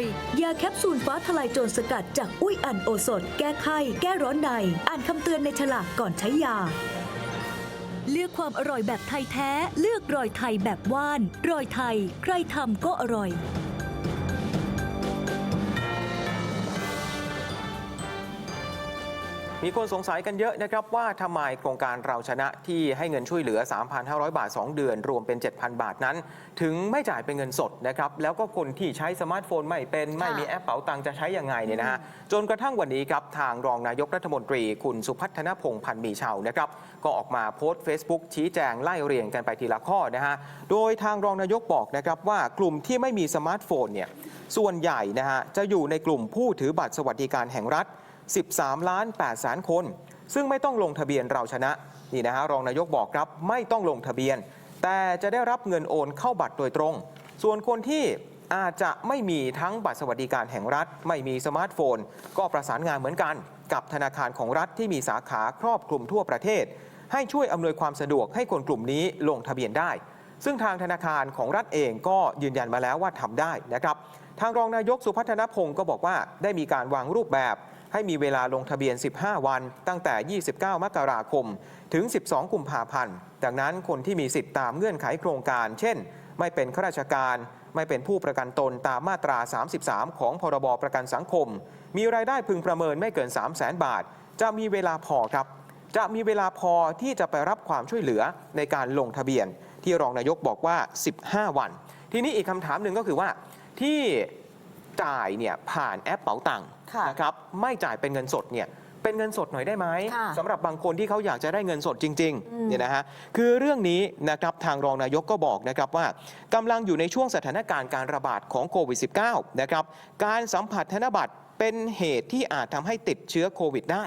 ย ยาแคปซูลฟ้าทลายโจรสกัดจากอุ้ยอันโอสถ แก้ไข้ แก้ร้อนใน อ่านคำเตือนในฉลากก่อนใช้ยา เลือกความอร่อยแบบไทยแท้ เลือกรอยไทยแบบว่าน รอยไทย ใครทำก็อร่อย มีคนสงสัยกันเยอะนะครับว่าทำไมโครงการเราชนะที่ให้เงินช่วยเหลือ 3,500 บาท 2 เดือน รวมเป็น 7,000 บาทนั้น ถึงไม่จ่ายเป็นเงินสดนะครับแล้วก็คนที่ใช้สมาร์ทโฟนไม่เป็นไม่มีแอปเป๋าตังค์จะใช้ยังไงเนี่ยนะฮะจนกระทั่งวันนี้ครับทางรองนายกรัฐมนตรีคุณสุพัฒนพงษ์พันธ์มีเชาวนะครับก็ออกมาโพสต์ Facebook ชี้แจงไล่เรียงกันไปทีละข้อนะฮะโดยทางรองนายกบอกนะครับว่ากลุ่มที่ไม่มีสมาร์ทโฟนเนี่ยส่วนใหญ่นะฮะจะอยู่ในกลุ่มผู้ถือบัตรสวัสดิการแห่งรัฐ 13 ล้าน8แสนคน ซึ่งไม่ต้องลงทะเบียนเราชนะนี่นะฮะรองนายกบอกครับไม่ต้องลงทะเบียน แต่จะได้รับเงินโอนเข้าบัตรโดยตรง ส่วนคนที่อาจจะไม่มีทั้งบัตรสวัสดิการแห่งรัฐ ไม่มีสมาร์ทโฟน ก็ประสานงานเหมือนกัน กับธนาคารของรัฐที่มีสาขาครอบคลุมทั่วประเทศ ให้ช่วยอำนวยความสะดวกให้คนกลุ่มนี้ลงทะเบียนได้ ซึ่งทางธนาคารของรัฐเองก็ยืนยันมาแล้วว่าทำได้นะครับ ทางรองนายกสุพัฒนพงศ์ก็บอกว่าได้มีการวางรูปแบบให้มีเวลาลงทะเบียน 15 วัน ตั้งแต่ 29 มกราคม ถึง 12 กุมภาพันธ์ ดังนั้นคนที่มีสิทธิ์ตามเงื่อนไขโครงการ เช่น ไม่เป็นข้าราชการ ไม่เป็นผู้ประกันตนตามมาตรา 33 ของพรบประกันสังคม มีรายได้พึงประเมินไม่เกิน 3 0 0 0 0 0บาท จะมีเวลาพอครับ จะมีเวลาพอที่จะไปรับความช่วยเหลือในการลงทะเบียน ที่รองนายกบอกว่า 15 วัน ทีนี้อีกคำถามหนึ่งก็คือว่าที่จ่ายเนี่ยผ่านแอปเป๋าตังค์ค่ะนะครับไม่จ่ายเป็นเงินสดเนี่ยเป็นเงินสดหน่อยได้ไหมค่ะสำหรับบางคนที่เขาอยากจะได้เงินสดจริงอืๆมเนี่ยนะฮะคือเรื่องนี้นะครับทางรองนายกก็บอกนะครับว่ากำลังอยู่ในช่วงสถานการณ์การระบาดของโควิด -19 นะครับการสัมผัสธนบัตรเป็นเหตุที่อาจทำให้ติดเชื้อโควิดได้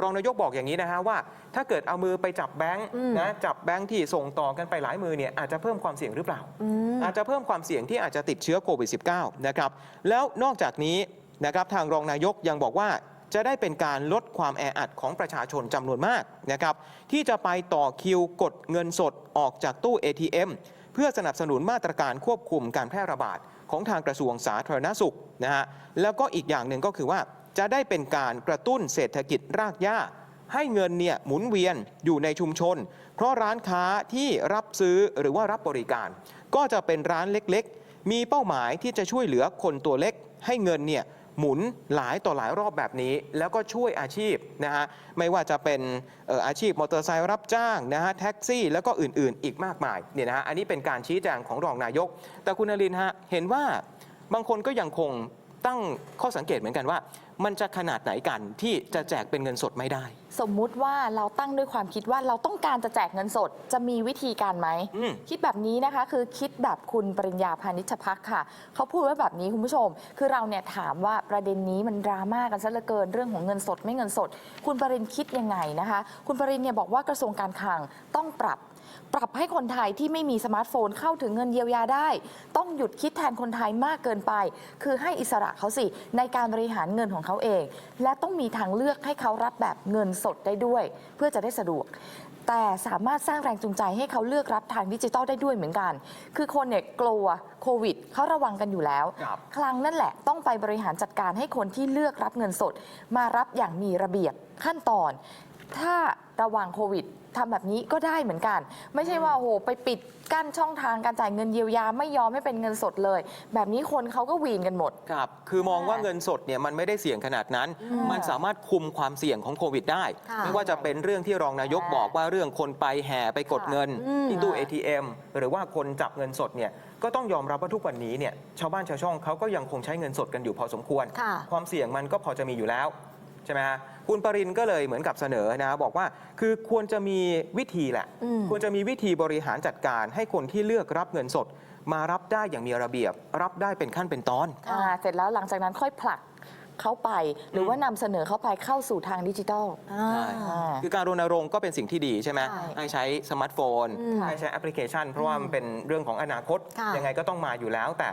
รองนายกบอกอย่างนี้นะฮะว่า ถ้าเกิดเอามือไปจับแบงค์อืมนะจับแบงค์ที่ส่งต่อกันไปหลายมือเนี่ยอาจจะเพิ่มความเสี่ยงหรือเปล่าอืมอาจจะเพิ่มความเสี่ยงที่อาจจะติดเชื้อโควิด -19 นะครับแล้วนอกจากนี้นะครับทางรองนายกยังบอกว่าจะได้เป็นการลดความแออัดของประชาชนจำนวนมากนะครับที่จะไปต่อคิวกดเงินสดออกจากตู้ ATM เพื่อสนับสนุนมาตรการควบคุมการแพร่ระบาดของทางกระทรวงสาธารณสุขนะฮะแล้วก็อีกอย่างหนึ่งก็คือว่า จะได้เป็นการกระตุ้นเศรษฐกิจรากหญ้า ให้เงินเนี่ยหมุนเวียนอยู่ในชุมชน เพราะร้านค้าที่รับซื้อหรือว่ารับบริการ ก็จะเป็นร้านเล็กๆ มีเป้าหมายที่จะช่วยเหลือคนตัวเล็ก ให้เงินเนี่ยหมุนหลายต่อหลายรอบแบบนี้ แล้วก็ช่วยอาชีพนะฮะไม่ว่าจะเป็นอออาชีพมอเตอร์ไซค์รับจ้างนะฮะแท็กซี่แล้วก็อื่นๆ อีกมากมายเนี่ยนะฮะอันนี้เป็นการชี้แจงของรองนายก แต่คุณนรินทร์ฮะเห็นว่าบางคนก็ยังคงตั้งข้อสังเกตเหมือนกันว่า มันจะขนาดไหนกันที่จะแจกเป็นเงินสดไม่ได้ สมมุติว่าเราตั้งด้วยความคิดว่าเราต้องการจะแจกเงินสดจะมีวิธีการไหม อืม คิดแบบนี้นะคะคือคิดแบบคุณปริญญาพานิชพักค่ะ เขาพูดไว้แบบนี้คุณผู้ชม คือเราเนี่ยถามว่าประเด็นนี้มันดราม่ากันซะเหลือเกินเรื่องของเงินสดไม่เงินสด คุณปริญคิดยังไงนะคะ คุณปริญเนี่ยบอกว่ากระทรวงการคลังต้องปรับ ปรับให้คนไทยที่ไม่มีสมาร์ทโฟนเข้าถึงเงินเยียวยาได้ ต้องหยุดคิดแทนคนไทยมากเกินไป คือให้อิสระเขาสิ ในการบริหารเงินของเขาเอง และต้องมีทางเลือกให้เขารับแบบเงินสดได้ด้วย เพื่อจะได้สะดวก แต่สามารถสร้างแรงจูงใจให้เขาเลือกรับทางดิจิทัลได้ด้วยเหมือนกัน คือคนเนี่ยกลัวโควิดเขาระวังกันอยู่แล้ว ครับ คลังนั่นแหละต้องไปบริหารจัดการให้คนที่เลือกรับเงินสด มารับอย่างมีระเบียบขั้นตอน ถ้าระวังโควิดทำแบบนี้ก็ได้เหมือนกัน ไม่ใช่ว่าโอ้โหไปปิดกั้นช่องทางการจ่ายเงินเยียวยาไม่ยอมให้เป็นเงินสดเลย แบบนี้คนเขาก็วีนกันหมด ครับ คือมองว่าเงินสดเนี่ยมันไม่ได้เสี่ยงขนาดนั้นอืมมันสามารถคุมความเสี่ยงของโควิดได้ ค่ะไม่ว่าจะเป็นเรื่องที่รองนายกบอกว่าเรื่องคนไปแห่ไปกดเงินอืม ที่ตู้ ATM หรือว่าคนจับเงินสดเนี่ยก็ต้องยอมรับว่าทุกวันนี้เนี่ยชาวบ้านชาวช่องเขาก็ยังคงใช้เงินสดกันอยู่พอสมควร ค่ะ ความเสี่ยงมันก็พอจะมีอยู่แล้ว ใช่ไหมฮะคุณปรินก็เลยเหมือนกับเสนอนะบอกว่าคือควรจะมีวิธีแหละ อืม ควรจะมีวิธีบริหารจัดการให้คนที่เลือกรับเงินสด มารับได้อย่างมีระเบียบ รับได้เป็นขั้นเป็นตอน อ่าเสร็จแล้วหลังจากนั้นค่อยผลักเขาไป หรือว่านำเสนอเขาไปเข้าสู่ทางดิจิทัลใช่คือการรณรงค์ก็เป็นสิ่งที่ดีใช่ไหมใช่ให้ใช้สมาร์ทโฟน อืมให้ใช้แอปพลิเคชัน เพราะว่ามันเป็นเรื่องของอนาคต ค่ะ ยังไงก็ต้องมาอยู่แล้ว แต่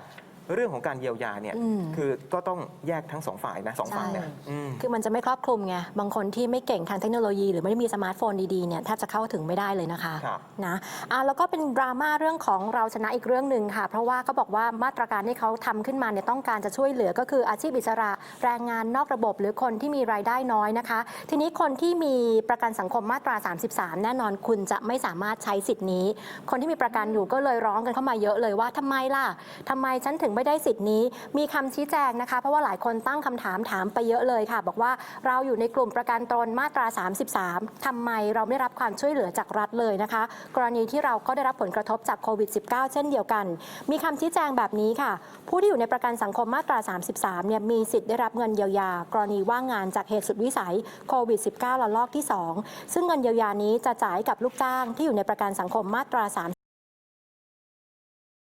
เรื่องของการเยียวยาเนี่ยอืม คือก็ต้องแยกทั้งสองฝ่ายนะสองฝ่ายนะใช่อืม คือมันจะไม่ครอบคลุมไง บางคนที่ไม่เก่งทางเทคโนโลยี หรือไม่ได้มีสมาร์ทโฟนดีๆเนี่ยแทบจะเข้าถึงไม่ได้เลยนะคะครับนะอะแล้วก็เป็นดราม่าเรื่องของเราชนะอีกเรื่องหนึ่งค่ะ เพราะว่าเขาบอกว่ามาตรการที่เขาทำขึ้นมาเนี่ยต้องการจะช่วยเหลือก็คืออาชีพอิสระแรงงานนอกระบบ หรือคนที่มีรายได้น้อยนะคะ ทีนี้คนที่มีประกันสังคมมาตรา 33 แน่นอนคุณจะไม่สามารถใช้สิทธิ์นี้ คนที่มีประกันอยู่ก็เลยร้องกันเข้ามาเยอะเลยว่าทำไมล่ะทำไมฉันถึงไม่ไม่ได้สิทธิ์นี้ มีคำชี้แจงนะคะ เพราะว่าหลายคนตั้งคำถามถามไปเยอะเลยค่ะ บอกว่าเราอยู่ในกลุ่มประกันตนมาตรา 33ทำไมเราไม่ได้รับความช่วยเหลือจากรัฐเลยนะคะ กรณีที่เราก็ได้รับผลกระทบจากโควิด -19 เช่นเดียวกัน มีคำชี้แจงแบบนี้ค่ะ ผู้ที่อยู่ในประกันสังคมมาตรา 33 เนี่ยมีสิทธิ์ได้รับเงินเยียวยา กรณีว่างงานจากเหตุสุดวิสัยโควิด -19 ระลอกที่ 2 ซึ่งเงินเยียวยานี้จะจ่ายกับลูกจ้างที่อยู่ในประกันสังคมมาตรา